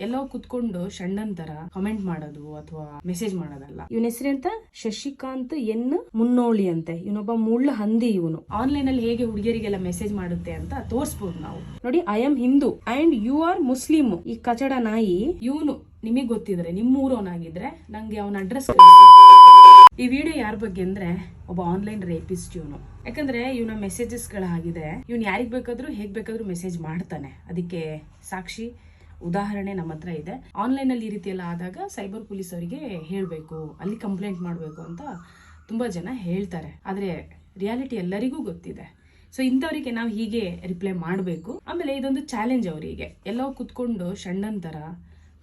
ಎಲ್ಲೋ ಕುತ್ಕೊಂಡು ಷಣ್ಣನ್ ತರ ಕಮೆಂಟ್ ಮಾಡೋದು ಅಥವಾ ಮೆಸೇಜ್ ಮಾಡೋದಲ್ಲ. ಇವನ ಹೆಸರೆಂತ ಶಶಿಕಾಂತ್ ಎನ್ ಮುನ್ನೋಳಿ ಅಂತೆ. ಇವನೊಬ್ಬ ಮುಳ್ಳ ಹಂದಿ ಇವನು. ಆನ್ಲೈನ್ ಅಲ್ಲಿ ಹೇಗೆ ಹುಡುಗಿಯರಿಗೆಲ್ಲ ಮೆಸೇಜ್ ಮಾಡುತ್ತೆ ಅಂತ ತೋರಿಸಬಹುದು ನಾವು. ನೋಡಿ I am Hindu and you are Muslim ಈ ಕಚಡ ನಾಯಿ ಇವನು ನಿಮಗೆ ಗೊತ್ತಿದ್ರೆ ನಿಮ್ಮ ಊರವನಾಗಿದ್ರೆ ನಂಗೆ ಅವನ ಅಡ್ರೆಸ್ ಈ ವಿಡಿಯೋ ಯಾರ ಬಗ್ಗೆ ಅಂದ್ರೆ ಒಬ್ಬ ಆನ್ಲೈನ್ ರೇಪಿಸ್ಟ್ ಇವನು. ಯಾಕಂದ್ರೆ ಇವನ ಮೆಸೇಜಸ್ ಗಳಾಗಿದೆ. ಇವನ್ ಯಾರಿಗ್ ಬೇಕಾದ್ರೂ ಹೇಗ್ ಬೇಕಾದ್ರೂ ಮೆಸೇಜ್ ಮಾಡ್ತಾನೆ. ಅದಕ್ಕೆ ಸಾಕ್ಷಿ ಉದಾಹರಣೆ ನಮ್ಮ ಹತ್ರ ಇದೆ. ಆನ್ಲೈನ್ ಅಲ್ಲಿ ಈ ರೀತಿ ಆದಾಗ ಸೈಬರ್ ಪೊಲೀಸ್ ಅವರಿಗೆ ಹೇಳಬೇಕು, ಅಲ್ಲಿ ಕಂಪ್ಲೇಂಟ್ ಮಾಡಬೇಕು ಅಂತ ತುಂಬಾ ಜನ ಹೇಳ್ತಾರೆ. ಆದ್ರೆ ರಿಯಾಲಿಟಿ ಎಲ್ಲರಿಗೂ ಗೊತ್ತಿದೆ. ಸೊ ಇಂಥವರಿಗೆ ನಾವು ಹೀಗೆ ರಿಪ್ಲೈ ಮಾಡಬೇಕು. ಆಮೇಲೆ ಇದೊಂದು ಚಾಲೆಂಜ್ ಅವರಿಗೆ. ಎಲ್ಲೋ ಕುತ್ಕೊಂಡು ಷಣ್ಣನ್ ತರ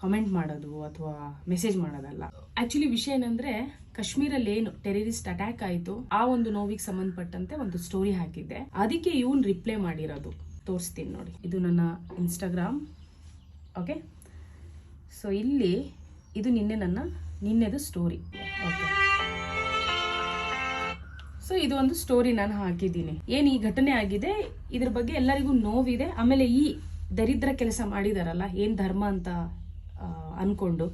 ಕಮೆಂಟ್ ಮಾಡೋದು ಅಥವಾ ಮೆಸೇಜ್ ಮಾಡೋದಲ್ಲ. ಆಕ್ಚುಲಿ ವಿಷಯ ಏನಂದ್ರೆ ಕಾಶ್ಮೀರಲ್ಲಿ ಏನು ಟೆರರಿಸ್ಟ್ ಅಟ್ಯಾಕ್ ಆಯಿತು, ಆ ಒಂದು ನೋವಿಗೆ ಸಂಬಂಧಪಟ್ಟಂತೆ ಒಂದು ಸ್ಟೋರಿ ಹಾಕಿದ್ದೆ. ಅದಕ್ಕೆ ಇವನ್ ರಿಪ್ಲೈ ಮಾಡಿರೋದು. ತೋರಿಸ್ತೀನಿ ನೋಡಿ. ಇದು ನನ್ನ ಇನ್ಸ್ಟಾಗ್ರಾಮ್ ಓಕೆ ಸೊ ಇಲ್ಲಿ ಇದು ನಿನ್ನೆ ನನ್ನ ನಿನ್ನೆದು ಸ್ಟೋರಿ ಓಕೆ ಸೊ ಇದು ಒಂದು ಸ್ಟೋರಿ ನಾನು ಹಾಕಿದ್ದೀನಿ. ಏನು ಈ ಘಟನೆ ಆಗಿದೆ? ಇದ್ರ ಬಗ್ಗೆ ಎಲ್ಲರಿಗೂ ನೋವಿದೆ. ಆಮೇಲೆ ಈ ದರಿದ್ರ ಕೆಲಸ ಮಾಡಿದಾರಲ್ಲ, ಏನು ಧರ್ಮ ಅಂತ ಅನ್ಕೊಂಡು.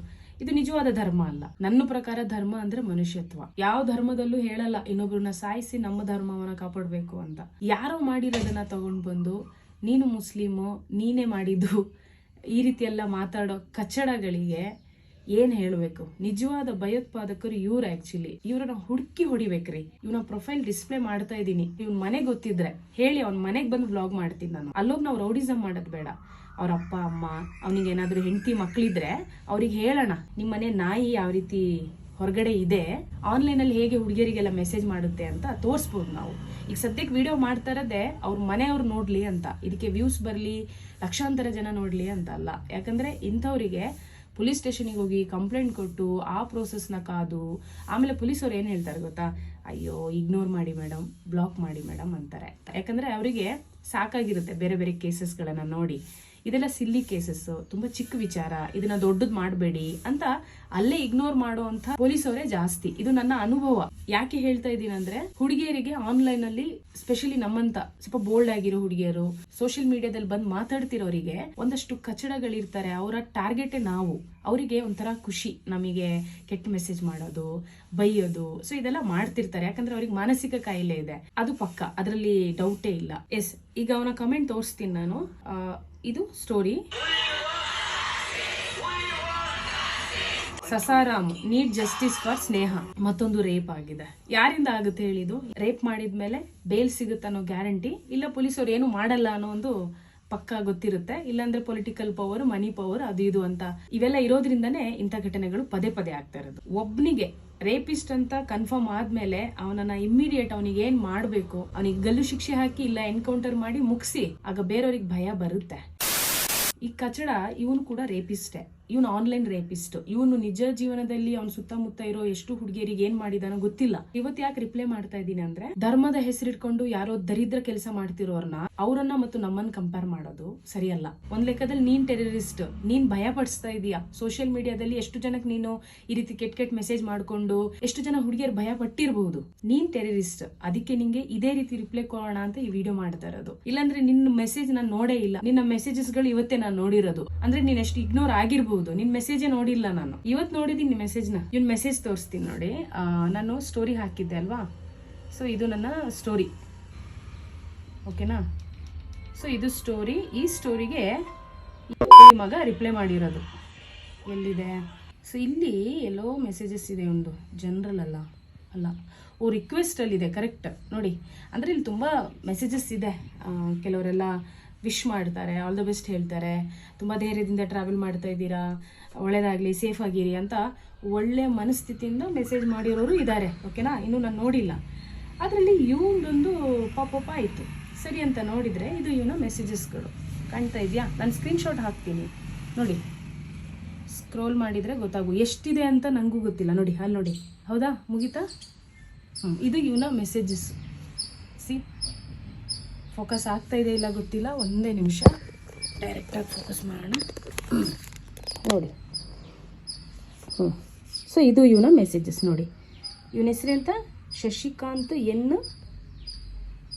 ಇದು ನಿಜವಾದ ಧರ್ಮ ಅಲ್ಲ. ನನ್ನ ಪ್ರಕಾರ ಧರ್ಮ ಅಂದ್ರೆ ಮನುಷ್ಯತ್ವ. ಯಾವ ಧರ್ಮದಲ್ಲೂ ಹೇಳಲ್ಲ, ಇನ್ನೊಬ್ರನ್ನ ಸಾಯಿಸಿ ನಮ್ಮ ಧರ್ಮವನ್ನ ಕಾಪಾಡಬೇಕು ಅಂತ. ಯಾರೋ ಮಾಡಿರೋದನ್ನ ತಗೊಂಡ್ ಬಂದು ನೀನು ಮುಸ್ಲಿಮು, ನೀನೇ ಮಾಡಿದ್ದು ಈ ರೀತಿ ಎಲ್ಲ ಮಾತಾಡೋ ಕಚ್ಚಡಗಳಿಗೆ ಏನು ಹೇಳಬೇಕು? ನಿಜವಾದ ಭಯೋತ್ಪಾದಕರು ಇವ್ರು ಆಕ್ಚುಲಿ ಇವ್ರನ್ನ ಹುಡುಕಿ ಹೊಡಿಬೇಕ್ರಿ. ಇವ್ನ ಪ್ರೊಫೈಲ್ ಡಿಸ್ಪ್ಲೇ ಮಾಡ್ತಾ ಇದೀನಿ ಇವ್ನ ಮನೆ ಗೊತ್ತಿದ್ರೆ ಹೇಳಿ, ಅವ್ನ ಮನೆಗೆ ಬಂದು ವ್ಲಾಗ್ ಮಾಡ್ತೀನಿ ನಾನು. ಅಲ್ಲೋಗ್ ನಾವು ರೌಡಿಸಮ್ ಮಾಡೋದು ಬೇಡ. ಅವ್ರ ಅಪ್ಪ, ಅಮ್ಮ, ಅವನಿಗೆ ಏನಾದರೂ ಹೆಂಡತಿ ಮಕ್ಕಳಿದ್ರೆ ಅವ್ರಿಗೆ ಹೇಳೋಣ ನಿಮ್ಮ ಮನೆ ನಾಯಿ ಯಾವ ರೀತಿ ಹೊರಗಡೆ ಇದೆ ಆನ್ಲೈನ್ ಅಲ್ಲಿ ಹೇಗೆ ಹುಡುಗಿಯರಿಗೆಲ್ಲ ಮೆಸೇಜ್ ಮಾಡುತ್ತೆ ಅಂತ ತೋರಿಸ್ಬೋದು ನಾವು. ಈಗ ಸದ್ಯಕ್ಕೆ ವಿಡಿಯೋ ಮಾಡ್ತಾ ಇರೋದೇ ಅವ್ರ ಮನೆಯವ್ರು ನೋಡ್ಲಿ ಅಂತ. ಇದಕ್ಕೆ ವ್ಯೂಸ್ ಬರಲಿ, ಲಕ್ಷಾಂತರ ಜನ ನೋಡ್ಲಿ ಅಂತ ಅಲ್ಲ. ಯಾಕಂದ್ರೆ ಇಂಥವರಿಗೆ ಪೊಲೀಸ್ ಸ್ಟೇಷನಿಗೆ ಹೋಗಿ ಕಂಪ್ಲೇಂಟ್ ಕೊಟ್ಟು ಆ ಪ್ರೋಸೆಸ್ನ ಕಾದು, ಆಮೇಲೆ ಪೊಲೀಸವ್ರು ಏನು ಹೇಳ್ತಾರೆ ಗೊತ್ತಾ? ಅಯ್ಯೋ ಇಗ್ನೋರ್ ಮಾಡಿ ಮೇಡಮ್ ಬ್ಲಾಕ್ ಮಾಡಿ ಮೇಡಮ್ ಅಂತಾರೆ. ಯಾಕಂದ್ರೆ ಅವರಿಗೆ ಸಾಕಾಗಿರುತ್ತೆ ಬೇರೆ ಬೇರೆ ಕೇಸಸ್ಗಳನ್ನು ನೋಡಿ. ಇದೆಲ್ಲ ಸಿಲ್ಲಿ ಕೇಸಸ್ ತುಂಬಾ ಚಿಕ್ಕ ವಿಚಾರ. ಇದನ್ನ ದೊಡ್ಡದ್ ಮಾಡಬೇಡಿ ಅಂತ ಅಲ್ಲೇ ಇಗ್ನೋರ್ ಮಾಡುವಂತ ಪೊಲೀಸವರೇ ಜಾಸ್ತಿ. ಇದು ನನ್ನ ಅನುಭವ. ಯಾಕೆ ಹೇಳ್ತಾ ಇದ್ದೀನಿ ಅಂದ್ರೆ ಹುಡುಗಿಯರಿಗೆ ಆನ್ಲೈನ್ ಅಲ್ಲಿ ಸ್ಪೆಷಲಿ ನಮ್ಮಂತ ಸ್ವಲ್ಪ ಬೋಲ್ಡ್ ಆಗಿರೋ ಹುಡುಗಿಯರು ಸೋಷಿಯಲ್ ಮೀಡಿಯಾದಲ್ಲಿ ಬಂದು ಮಾತಾಡ್ತಿರೋರಿಗೆ ಒಂದಷ್ಟು ಕಚಡಗಳಿರ್ತಾರೆ. ಅವರ ಟಾರ್ಗೆಟ್ ನಾವು. ಅವರಿಗೆ ಒಂಥರ ಖುಷಿ ನಮಗೆ ಕೆಟ್ಟ ಮೆಸೇಜ್ ಮಾಡೋದು, ಬೈಯೋದು. ಸೊ ಇದೆಲ್ಲ ಮಾಡ್ತಿರ್ತಾರೆ. ಯಾಕಂದ್ರೆ ಅವ್ರಿಗೆ ಮಾನಸಿಕ ಕಾಯಿಲೆ ಇದೆ. ಅದು ಪಕ್ಕ. ಅದರಲ್ಲಿ ಡೌಟೇ ಇಲ್ಲ. ಎಸ್ ಈಗ ಅವನ ಕಮೆಂಟ್ ತೋರಿಸ್ತೀನಿ ನಾನು. ಇದು story Sasaram need justice for Sneha. ಮತ್ತೊಂದು ರೇಪ್ ಆಗಿದೆ. ಯಾರಿಂದ ಆಗುತ್ತೆ ಹೇಳಿದು ರೇಪ್ ಮಾಡಿದ್ಮೇಲೆ ಬೇಲ್ ಸಿಗುತ್ತೆ ಅನ್ನೋ ಗ್ಯಾರಂಟಿ ಇಲ್ಲ ಪೊಲೀಸರು ಏನು ಮಾಡಲ್ಲ ಅನ್ನೋ ಒಂದು ಪಕ್ಕಾ ಗೊತ್ತಿರುತ್ತೆ. ಇಲ್ಲಾಂದ್ರೆ ಪೊಲಿಟಿಕಲ್ ಪವರ್ ಮನಿ ಪವರ್ ಅದು ಇದು ಅಂತ. ಇವೆಲ್ಲ ಇರೋದ್ರಿಂದನೇ ಇಂಥ ಘಟನೆಗಳು ಪದೇ ಪದೇ ಆಗ್ತಾ ಇರೋದು. ಒಬ್ನಿಗೆ ರೇಪಿಸ್ಟ್ ಅಂತ ಕನ್ಫರ್ಮ್ ಆದ್ಮೇಲೆ ಅವನನ್ನ ಇಮ್ಮಿಡಿಯೇಟ್ ಅವನಿಗೆ ಏನ್ ಮಾಡ್ಬೇಕು? ಅವನಿಗೆ ಗಲ್ಲು ಶಿಕ್ಷೆ ಹಾಕಿ ಇಲ್ಲ ಎನ್ಕೌಂಟರ್ ಮಾಡಿ ಮುಗಿಸಿ, ಆಗ ಬೇರೆಯವ್ರಿಗೆ ಭಯ ಬರುತ್ತೆ. ಈ ಕಚಡ ಇವನು ಕೂಡ ರೇಪಿಸ್ಟೇ. ಇವನು ಆನ್ಲೈನ್ ರೇಪಿಸ್ಟ್ ಇವನು ನಿಜ ಜೀವನದಲ್ಲಿ ಅವನ ಸುತ್ತಮುತ್ತ ಇರೋ ಎಷ್ಟು ಹುಡುಗಿಯರಿಗೆ ಏನ್ ಮಾಡಿದಾನೋ ಗೊತ್ತಿಲ್ಲ. ಇವತ್ತು ಯಾಕೆ ರಿಪ್ಲೈ ಮಾಡ್ತಾ ಇದ್ದೀನಿ ಅಂದ್ರೆ, ಧರ್ಮದ ಹೆಸರಿಟ್ಕೊಂಡು ಯಾರೋ ದರಿದ್ರ ಕೆಲಸ ಮಾಡ್ತಿರೋರ್ನ ಅವರನ್ನ ಮತ್ತು ನಮ್ಮನ್ನ ಕಂಪೇರ್ ಮಾಡೋದು ಸರಿಯಲ್ಲ. ಒಂದ್ ಲೆಕ್ಕದಲ್ಲಿ ನೀನ್ ಟೆರರಿಸ್ಟ್ ನೀನ್ ಭಯ ಪಡಿಸ್ತಾ ಇದೀಯಾ. ಸೋಷಿಯಲ್ ಮೀಡಿಯಾದಲ್ಲಿ ಎಷ್ಟು ಜನಕ್ಕೆ ನೀನು ಈ ರೀತಿ ಕೆಟ್ಟ ಕೆಟ್ಟ ಮೆಸೇಜ್ ಮಾಡ್ಕೊಂಡು ಎಷ್ಟು ಜನ ಹುಡುಗಿಯರ್ ಭಯ ಪಟ್ಟಿರಬಹುದು ನೀನ್ ಟೆರರಿಸ್ಟ್ ಅದಕ್ಕೆ ನಿಂಗೆ ಇದೇ ರೀತಿ ರಿಪ್ಲೈ ಕೊಡೋಣ ಅಂತ ಈ ವಿಡಿಯೋ ಮಾಡ್ತಾ ಇರೋದು. ಇಲ್ಲಾಂದ್ರೆ ನಿನ್ನ ಮೆಸೇಜ್ ನಾನು ನೋಡೇ ಇಲ್ಲ. ನಿನ್ನ ಮೆಸೇಜಸ್ಗಳು ಇವತ್ತೇ ನಾನು ನೋಡಿರೋದು. ಅಂದ್ರೆ ನೀನ್ ಎಷ್ಟು ಇಗ್ನೋರ್ ಆಗಿರ್ಬಹುದು ನಿನ್ ಮೆಸೇಜ್ ನೋಡಿಲ್ಲ ನಾನು. ಇವತ್ತು ನೋಡಿದೀನಿ ಮೆಸೇಜ್ನ. ಇವ್ನ ಮೆಸೇಜ್ ತೋರಿಸ್ತೀನಿ ನೋಡಿ. ನಾನು ಸ್ಟೋರಿ ಹಾಕಿದ್ದೆ ಅಲ್ವಾ? ಸೊ ಇದು ನನ್ನ ಸ್ಟೋರಿ ಓಕೆನಾ ಸೊ ಇದು ಸ್ಟೋರಿ ಈ ಸ್ಟೋರಿಗೆ ಮಗ ರಿಪ್ಲೈ ಮಾಡಿರೋದು. ಎಲ್ಲಿದೆ? ಸೊ ಇಲ್ಲಿ ಎಲ್ಲೋ ಮೆಸೇಜಸ್ ಇದೆ ಒಂದು. ಜನರಲ್ ಅಲ್ಲ. ಅಲ್ಲ. ಓ ರಿಕ್ವೆಸ್ಟ್ ಅಲ್ಲಿ ಇದೆ ಕರೆಕ್ಟ್ ನೋಡಿ. ಅಂದ್ರೆ ಇಲ್ಲಿ ತುಂಬಾ ಮೆಸೇಜಸ್ ಇದೆ. ಕೆಲವರೆಲ್ಲ ವಿಶ್ ಮಾಡ್ತಾರೆ ಆಲ್ ದ ಬೆಸ್ಟ್ ಹೇಳ್ತಾರೆ. ತುಂಬ ಧೈರ್ಯದಿಂದ ಟ್ರಾವೆಲ್ ಮಾಡ್ತಾ ಇದ್ದೀರಾ, ಒಳ್ಳೇದಾಗಲಿ ಸೇಫ್ ಆಗಿರಿ ಅಂತ ಒಳ್ಳೆ ಮನಸ್ಥಿತಿಯಿಂದ ಮೆಸೇಜ್ ಮಾಡಿರೋರು ಇದ್ದಾರೆ ಓಕೆನಾ ಇನ್ನೂ ನಾನು ನೋಡಿಲ್ಲ. ಅದರಲ್ಲಿ ಇವನದೊಂದು ಪಾಪಪ್ಪ ಆಯಿತು. ಸರಿ ಅಂತ ನೋಡಿದರೆ ಇದು ಇವನ ಮೆಸೇಜಸ್ಗಳು ಕಾಣ್ತಾ ಇದೆಯಾ? ನಾನು ಸ್ಕ್ರೀನ್ಶಾಟ್ ಹಾಕ್ತೀನಿ. ನೋಡಿ. ಸ್ಕ್ರೋಲ್ ಮಾಡಿದರೆ ಗೊತ್ತಾಗು. ಎಷ್ಟಿದೆ ಅಂತ ನನಗೂ ಗೊತ್ತಿಲ್ಲ. ನೋಡಿ ಅಲ್ಲಿ ನೋಡಿ. ಹೌದಾ? ಮುಗೀತಾ? ಹ್ಞೂ ಇದು ಇವನ ಮೆಸೇಜಸ್ ಸಿ ಫೋಕಸ್ ಆಗ್ತಾ ಇದೆ ಇಲ್ಲ ಗೊತ್ತಿಲ್ಲ, ಒಂದೇ ನಿಮಿಷ. ಡೈರೆಕ್ಟಾಗಿ ಫೋಕಸ್ ಮಾಡೋಣ. ನೋಡಿ. ಹ್ಞೂ ಸೊ ಇದು ಇವನ ಮೆಸೇಜಸ್ ನೋಡಿ. ಇವನ ಅಂತ ಶಶಿಕಾಂತ್ ಎನ್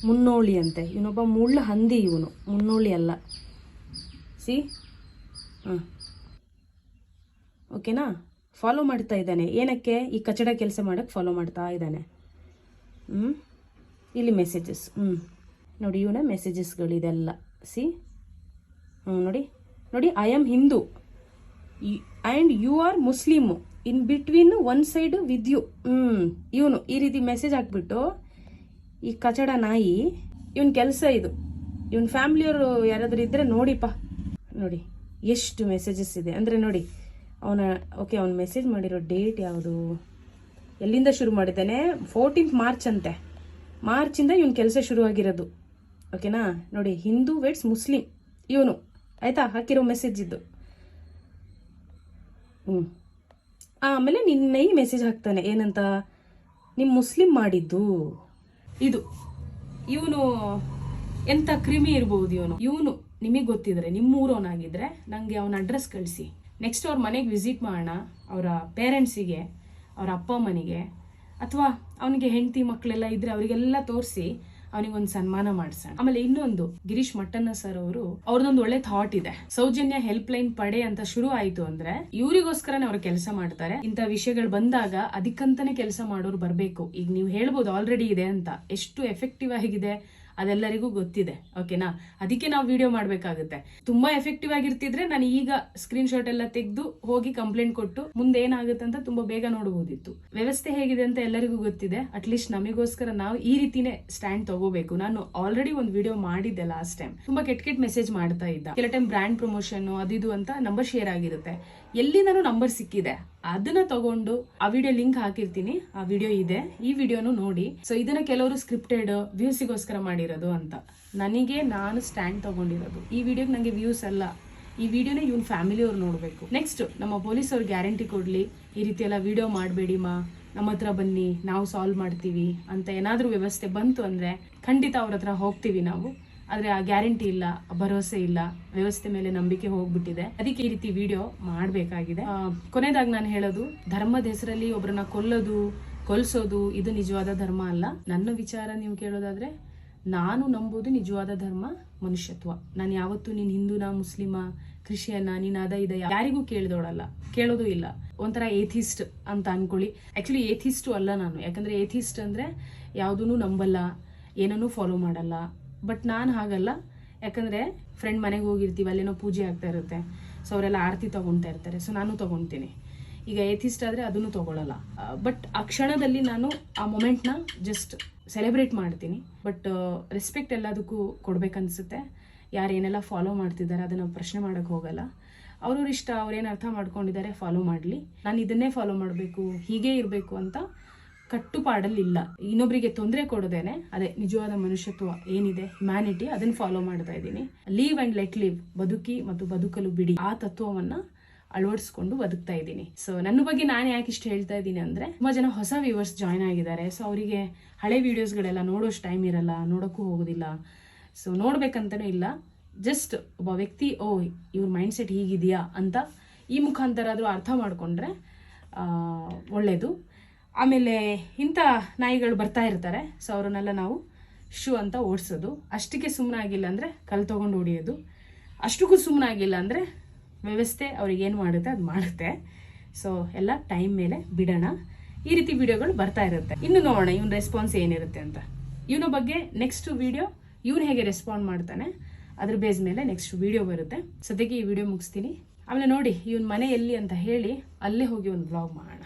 ಮುನ್ನೋಳಿ ಅಂತೆ. ಇವನೊಬ್ಬ ಮುಳ್ಳ ಹಂದಿ ಇವನು. ಮುನ್ನೋಳಿ ಅಲ್ಲ. ಸಿ ಹಾಂ ಓಕೆನಾ ಫಾಲೋ ಮಾಡ್ತಾ ಇದ್ದಾನೆ. ಏನಕ್ಕೆ? ಈ ಕಚಡ ಕೆಲಸ ಮಾಡೋಕ್ಕೆ ಫಾಲೋ ಮಾಡ್ತಾ ಇದ್ದಾನೆ. ಹ್ಞೂ ಇಲ್ಲಿ ಮೆಸೇಜಸ್ ಹ್ಞೂ ನೋಡಿ, ಇವನ ಮೆಸೇಜಸ್ಗಳಿದೆಲ್ಲ ಸಿ ಹ್ಞೂ ನೋಡಿ. ನೋಡಿ I am Hindu and you are Muslim in between one side with you ಹ್ಞೂ ಇವನು ಈ ರೀತಿ ಮೆಸೇಜ್ ಹಾಕ್ಬಿಟ್ಟು, ಈ ಕಚಡ ನಾಯಿ, ಇವನ್ ಕೆಲಸ ಇದು. ಇವನ್ ಫ್ಯಾಮಿಲಿಯವರು ಯಾರಾದರೂ ಇದ್ದರೆ ನೋಡಿಪ್ಪ. ನೋಡಿ, ಎಷ್ಟು ಮೆಸೇಜಸ್ ಇದೆ. ಅಂದರೆ ನೋಡಿ, ಅವನ ಓಕೆ ಅವ್ನು ಮೆಸೇಜ್ ಮಾಡಿರೋ ಡೇಟ್ ಯಾವುದು? ಎಲ್ಲಿಂದ ಶುರು ಮಾಡಿದ್ದಾನೆ? ಫೋರ್ಟೀನ್ತ್ ಮಾರ್ಚ್ ಅಂತೆ. ಮಾರ್ಚಿಂದ ಇವನ್ ಕೆಲಸ ಶುರುವಾಗಿರೋದು. ಓಕೆನಾ? ನೋಡಿ, ಹಿಂದೂ ವೆಟ್ಸ್ ಮುಸ್ಲಿಂ. ಇವನು, ಆಯ್ತಾ? ಹಾಕಿರೋ ಮೆಸೇಜ್ ಇದ್ದು. ಹ್ಞೂ ಆಮೇಲೆ ನಿನ್ನೆ ಮೆಸೇಜ್ ಹಾಕ್ತಾನೆ. ಏನಂತ? ನಿಮ್ಮ ಮುಸ್ಲಿಂ ಮಾಡಿದ್ದು. ಇದು. ಇವನು, ಎಂತ ಕ್ರಿಮಿ ಇರ್ಬೋದು ಇವನು. ಇವನು, ನಿಮಗೆ ಗೊತ್ತಿದ್ರೆ ನಿಮ್ಮ ಊರವನಾಗಿದ್ರೆ ನನಗೆ ಅವನ ಅಡ್ರೆಸ್ ಕಳಿಸಿ. ನೆಕ್ಸ್ಟ್ ಅವ್ರ ಮನೆಗೆ ವಿಸಿಟ್ ಮಾಡೋಣ. ಅವರ ಪೇರೆಂಟ್ಸಿಗೆ ಅವರ ಅಪ್ಪ ಅಮ್ಮನಿಗೆ. ಅಥವಾ, ಅವನಿಗೆ ಹೆಂಡತಿ ಮಕ್ಕಳೆಲ್ಲ ಇದ್ದರೆ ಅವರಿಗೆಲ್ಲ ತೋರಿಸಿ. ಅವನಿಗೊಂದು ಸನ್ಮಾನ ಮಾಡಿಸೋಣ. ಆಮೇಲೆ ಇನ್ನೊಂದು, ಗಿರೀಶ್ ಮಟ್ಟಣ್ಣ ಸರ್ ಅವರು, ಅವ್ರದೊಂದು ಒಳ್ಳೆ ಥಾಟ್ ಇದೆ. ಸೌಜನ್ಯ ಹೆಲ್ಪ್ ಲೈನ್ ಪಡೆ ಅಂತ ಶುರು ಆಯ್ತು ಅಂದ್ರೆ ಇವರಿಗೋಸ್ಕರನೇ ಅವ್ರು ಕೆಲಸ ಮಾಡ್ತಾರೆ. ಇಂಥ ವಿಷಯಗಳು ಬಂದಾಗ ಅದಕ್ಕಂತಾನೆ ಕೆಲಸ ಮಾಡೋರು ಬರಬೇಕು. ಈಗ ನೀವು ಹೇಳ್ಬೋದು ಆಲ್ರೆಡಿ ಇದೆ ಅಂತ. ಎಷ್ಟು ಎಫೆಕ್ಟಿವ್ ಆಗಿದೆ? ಅದೆಲ್ಲರಿಗೂ ಗೊತ್ತಿದೆ ಓಕೆನಾ ಅದಕ್ಕೆ ನಾವು ವಿಡಿಯೋ ಮಾಡಬೇಕಾಗುತ್ತೆ. ತುಂಬಾ ಎಫೆಕ್ಟಿವ್ ಆಗಿರ್ತಿದ್ರೆ ನಾನು ಈಗ ಸ್ಕ್ರೀನ್ ಶಾಟ್ ಎಲ್ಲ ತೆಗೆದು ಹೋಗಿ ಕಂಪ್ಲೇಂಟ್ ಕೊಟ್ಟು ಮುಂದೆ ಏನಾಗುತ್ತೆ ಅಂತ ತುಂಬಾ ಬೇಗ ನೋಡಬಹುದಿತ್ತು ವ್ಯವಸ್ಥೆ ಹೇಗಿದೆ ಅಂತ ಎಲ್ಲರಿಗೂ ಗೊತ್ತಿದೆ. ಅಟ್ಲೀಸ್ಟ್ ನಮಗೋಸ್ಕರ ನಾವು ಈ ರೀತಿನೇ ಸ್ಟ್ಯಾಂಡ್ ತಗೋಬೇಕು. ನಾನು ಆಲ್ರೆಡಿ ಒಂದು ವಿಡಿಯೋ ಮಾಡಿದ್ದೆ ಲಾಸ್ಟ್ ಟೈಮ್ ತುಂಬಾ ಕೆಟ್ಟ ಕೆಟ್ಟ ಮೆಸೇಜ್ ಮಾಡ್ತಾ ಇದ್ದ. ಕೆಲ ಟೈಮ್ ಬ್ರ್ಯಾಂಡ್ ಪ್ರಮೋಷನ್ ಅದಿದು ಅಂತ ನಂಬರ್ ಶೇರ್ ಆಗಿರುತ್ತೆ. ಎಲ್ಲಿಂದನೂ ನಂಬರ್ ಸಿಕ್ಕಿದೆ. ಅದನ್ನ ತಗೊಂಡು ಆ ವಿಡಿಯೋ ಲಿಂಕ್ ಹಾಕಿರ್ತೀನಿ. ಆ ವಿಡಿಯೋ ಇದೆ. ಈ ವಿಡಿಯೋನು ನೋಡಿ. ಸೊ ಇದನ್ನ ಕೆಲವರು ಸ್ಕ್ರಿಪ್ಟೆಡ್ ವ್ಯೂಸಿಗೋಸ್ಕರ ಮಾಡಿರೋದು ಅಂತ. ನನಗೆ ನಾನು ಸ್ಟ್ಯಾಂಡ್ ತಗೊಂಡಿರೋದು. ಈ ವಿಡಿಯೋಗೆ ನನಗೆ ವ್ಯೂಸ್ ಅಲ್ಲ. ಈ ವಿಡಿಯೋನ ಇವನ್ ಫ್ಯಾಮಿಲಿ ಅವ್ರು ನೋಡಬೇಕು. ನೆಕ್ಸ್ಟ್ ನಮ್ಮ ಪೊಲೀಸ್ ಅವ್ರು ಗ್ಯಾರಂಟಿ ಕೊಡ್ಲಿ, ಈ ರೀತಿ ಎಲ್ಲ ವಿಡಿಯೋ ಮಾಡಬೇಡಿ ಮಾ. ನಮ್ಮ ಹತ್ರ ಬನ್ನಿ, ನಾವು ಸಾಲ್ವ್ ಮಾಡ್ತೀವಿ ಅಂತ ಏನಾದರೂ ವ್ಯವಸ್ಥೆ ಬಂತು ಅಂದ್ರೆ ಖಂಡಿತ ಅವ್ರ ಹತ್ರ ಹೋಗ್ತೀವಿ ನಾವು. ಆದ್ರೆ ಆ ಗ್ಯಾರಂಟಿ ಇಲ್ಲ ಭರವಸೆ ಇಲ್ಲ, ವ್ಯವಸ್ಥೆ ಮೇಲೆ ನಂಬಿಕೆ ಹೋಗ್ಬಿಟ್ಟಿದೆ. ಅದಕ್ಕೆ ಈ ರೀತಿ ವಿಡಿಯೋ ಮಾಡಬೇಕಾಗಿದೆ. ಕೊನೆದಾಗಿ ನಾನು ಹೇಳೋದು, ಧರ್ಮದ ಹೆಸರಲ್ಲಿ ಒಬ್ಬರನ್ನ ಕೊಲ್ಲೋದು, ಕೊಲ್ಸೋದು, ಇದು ನಿಜವಾದ ಧರ್ಮ ಅಲ್ಲ. ನನ್ನ ವಿಚಾರ ನೀವು ಕೇಳೋದಾದ್ರೆ, ನಾನು ನಂಬೋದು ನಿಜವಾದ ಧರ್ಮ ಮನುಷ್ಯತ್ವ. ನಾನು ಯಾವತ್ತೂ ನೀನು ಹಿಂದೂನಾ, ಮುಸ್ಲಿಮ, ಕ್ರಿಶ್ಚಿಯನ್ನ, ನೀನು ಅದ ಇದ ಯಾರಿಗೂ ಕೇಳಿದೋಳಲ್ಲ. ಕೇಳೋದು ಇಲ್ಲ. ಒಂಥರ ಏಥಿಸ್ಟ್ ಅಂತ ಅನ್ಕೊಳ್ಳಿ. ಆಕ್ಚುಲಿ ಏಥಿಸ್ಟು ಅಲ್ಲ ನಾನು. ಯಾಕಂದ್ರೆ ಏಥಿಸ್ಟ್ ಅಂದ್ರೆ ಯಾವುದೂ ನಂಬಲ್ಲ, ಏನನ್ನೂ ಫಾಲೋ ಮಾಡಲ್ಲ. ಬಟ್ ನಾನು ಹಾಗಲ್ಲ. ಯಾಕಂದರೆ ಫ್ರೆಂಡ್ ಮನೆಗೆ ಹೋಗಿರ್ತೀವಿ, ಅಲ್ಲೇನೋ ಪೂಜೆ ಆಗ್ತಾ ಇರುತ್ತೆ. ಸೊ ಅವರೆಲ್ಲ ಆರತಿ ತೊಗೊಳ್ತಾ ಇರ್ತಾರೆ. ಸೊ ನಾನು ತೊಗೊಳ್ತೀನಿ ಈಗ ಏಥಿಸ್ಟ್ ಆದರೆ ಅದನ್ನು ತೊಗೊಳ್ಳಲ್ಲ ಬಟ್ ಆ ಕ್ಷಣದಲ್ಲಿ ನಾನು ಆ ಮೊಮೆಂಟ್ನ ಜಸ್ಟ್ ಸೆಲೆಬ್ರೇಟ್ ಮಾಡ್ತೀನಿ. ಬಟ್ ರೆಸ್ಪೆಕ್ಟ್ ಎಲ್ಲದಕ್ಕೂ ಕೊಡಬೇಕನ್ಸುತ್ತೆ. ಯಾರು ಏನೆಲ್ಲ ಫಾಲೋ ಮಾಡ್ತಿದ್ದಾರೆ ಅದನ್ನು ಪ್ರಶ್ನೆ ಮಾಡೋಕೆ ಹೋಗಲ್ಲ. ಅವ್ರವ್ರ ಇಷ್ಟ ಅವ್ರೇನು ಅರ್ಥ ಮಾಡ್ಕೊಂಡಿದ್ದಾರೆ ಫಾಲೋ ಮಾಡಲಿ. ನಾನು ಇದನ್ನೇ ಫಾಲೋ ಮಾಡಬೇಕು, ಹೀಗೇ ಇರಬೇಕು ಅಂತ ಕಟ್ಟುಪಾಡಲ್ಲಿಲ್ಲ. ಇನ್ನೊಬ್ಬರಿಗೆ ತೊಂದರೆ ಕೊಡೋದೇನೆ, ಅದೇ ನಿಜವಾದ ಮನುಷ್ಯತ್ವ ಏನಿದೆ ಹ್ಯುಮ್ಯಾನಿಟಿ ಅದನ್ನ ಫಾಲೋ ಮಾಡ್ತಾ ಇದ್ದೀನಿ. ಲೀವ್ ಅಂಡ್ ಲೆಟ್ ಲೀವ್ ಬದುಕಿ ಮತ್ತು ಬದುಕಲು ಬಿಡಿ. ಆ ತತ್ವವನ್ನ ಅಳವಡಿಸ್ಕೊಂಡು ಬದುಕ್ತಾ ಇದ್ದೀನಿ. ಸೊ ನನ್ನ ಬಗ್ಗೆ ನಾನು ಯಾಕೆ ಇಷ್ಟು ಹೇಳ್ತಾ ಇದ್ದೀನಿ ಅಂದ್ರೆ, ತುಂಬಾ ಜನ ಹೊಸ ವ್ಯೂವರ್ಸ್ ಜಾಯ್ನ್ ಆಗಿದ್ದಾರೆ. ಸೊ ಅವರಿಗೆ ಹಳೆ ವಿಡಿಯೋಸ್ಗಳೆಲ್ಲ ನೋಡೋಷ್ಟು ಟೈಮ್ ಇರಲ್ಲ, ನೋಡೋಕ್ಕೂ ಹೋಗೋದಿಲ್ಲ. ಸೊ ನೋಡಬೇಕಂತಲೂ ಇಲ್ಲ. ಜಸ್ಟ್ ಒಬ್ಬ ವ್ಯಕ್ತಿ, ಓ, ಇವ್ರ ಮೈಂಡ್ ಸೆಟ್ ಹೀಗಿದೆಯಾ? ಅಂತ ಈ ಮುಖಾಂತರ ಆದರೂ ಅರ್ಥ ಮಾಡಿಕೊಂಡ್ರೆ ಒಳ್ಳೆಯದು ಆಮೇಲೆ ಇಂಥ ನಾಯಿಗಳು ಬರ್ತಾ ಇರ್ತಾರೆ. ಸೊ ಅವರನ್ನೆಲ್ಲ ನಾವು ಶೂ ಅಂತ ಓಡಿಸೋದು. ಅಷ್ಟಕ್ಕೆ ಸುಮ್ಮನಾಗಿಲ್ಲ ಅಂದರೆ ಕಲ್ ತೊಗೊಂಡು ಹೊಡಿಯೋದು. ಅಷ್ಟಕ್ಕೂ ಸುಮ್ಮನಾಗಿಲ್ಲ ಅಂದರೆ ವ್ಯವಸ್ಥೆ ಅವ್ರಿಗೆ ಏನು ಮಾಡುತ್ತೆ ಅದು ಮಾಡುತ್ತೆ. ಸೊ ಎಲ್ಲ ಟೈಮ್ ಮೇಲೆ ಬಿಡೋಣ. ಈ ರೀತಿ ವಿಡಿಯೋಗಳು ಬರ್ತಾ ಇರುತ್ತೆ. ಇನ್ನು ನೋಡೋಣ ಇವನ್ ರೆಸ್ಪಾನ್ಸ್ ಏನಿರುತ್ತೆ ಅಂತ. ಇವನ ಬಗ್ಗೆ ನೆಕ್ಸ್ಟ್ ವಿಡಿಯೋ ಇವನು ಹೇಗೆ ರೆಸ್ಪಾಂಡ್ ಮಾಡ್ತಾನೆ, ಅದ್ರ ಬೇಸ್ ಮೇಲೆ ನೆಕ್ಸ್ಟ್ ವಿಡಿಯೋ ಬರುತ್ತೆ. ಸದ್ಯಕ್ಕೆ ಈ ವಿಡಿಯೋ ಮುಗಿಸ್ತೀನಿ. ಆಮೇಲೆ ನೋಡಿ, ಇವನ್ ಮನೆ ಎಲ್ಲಿ ಅಂತ ಹೇಳಿ ಅಲ್ಲೇ ಹೋಗಿ ಒಂದು ಬ್ಲಾಗ್ ಮಾಡೋಣ.